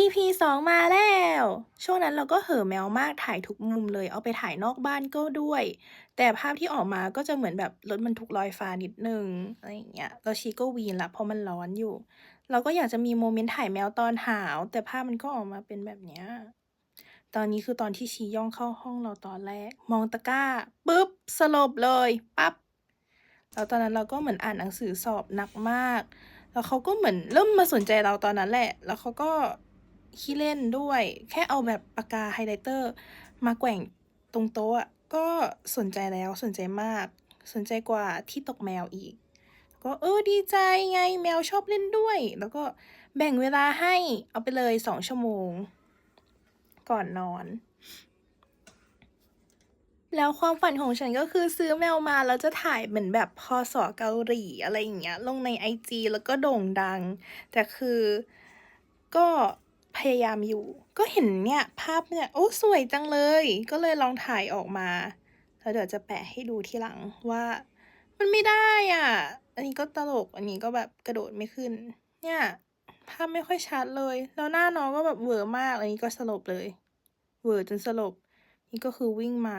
EP สองมาแล้ว ช่วงนั้นเราก็เห่อแมวมากถ่ายทุกมุมเลย เอาไปถ่ายนอกบ้านก็ด้วย แต่ภาพที่ออกมาก็จะเหมือนแบบรถบรรทุกลอยฟ้านิดหนึ่งอะไรอย่างเงี้ยแล้วชีก็วีนละเพราะมันร้อนอยู่ เราก็อยากจะมีโมเมนต์ถ่ายแมวตอนหาว แต่ภาพมันก็ออกมาเป็นแบบเนี้ยตอนนี้คือตอนที่ชีย่องเข้าห้องเราตอนแรก มองตะกร้าปุ๊บสลบเลยปั๊บแล้วตอนนั้นเราก็เหมือนอ่านหนังสือสอบหนักมาก แล้วเขาก็เหมือนเริ่มมาสนใจเราตอนนั้นแหละ แล้วเขาก็ ขี้เล่นด้วย แค่เอาแบบปากกาไฮไลท์เตอร์ มาแกว่งตรงโต๊ะอะก็สนใจแล้วสนใจมาก สนใจกว่าที่ตกแมวอีก ก็เออดีใจไงแมวชอบเล่นด้วย แล้วก็แบ่งเวลาให้เอาไปเลยสองชั่วโมง ก่อนนอน แล้วความฝันของฉันก็คือซื้อแมวมาแล้วจะถ่ายเหมือนแบบพอสอเกาหลีอะไรอย่างเงี้ยลงในไอจีแล้วก็โด่งดัง แต่คือก็ พยายามอยู่ ก็เห็นเนี่ยภาพเนี่ยโอ้สวยจังเลย ก็เลยลองถ่ายออกมาแล้วเดี๋ยวจะแปะให้ดูทีหลังว่า มันไม่ได้อะ อันนี้ก็ตลกอันนี้ก็แบบกระโดดไม่ขึ้น เนี่ยภาพไม่ค่อยชัดเลย แล้วหน้าน้องก็แบบเวอมากอันนี้ก็สลบเลย เวอจนสลบ นี่ก็คือวิ่งมา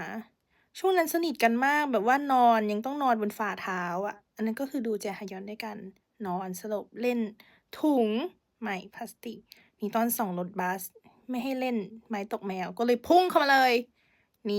ช่วงนั้นสนิทกันมากแบบว่านอนยังต้องนอนบนฝ่าเท้าอะ อันนั้นก็คือดูแจฮยอนด้วยกัน นอนสลบเล่นถุงไม้พลาสติก นี่ตอนส่องรถบัส ไม่ให้เล่นไม้ตกแมว ก็เลยพุ่งเข้ามาเลย นี่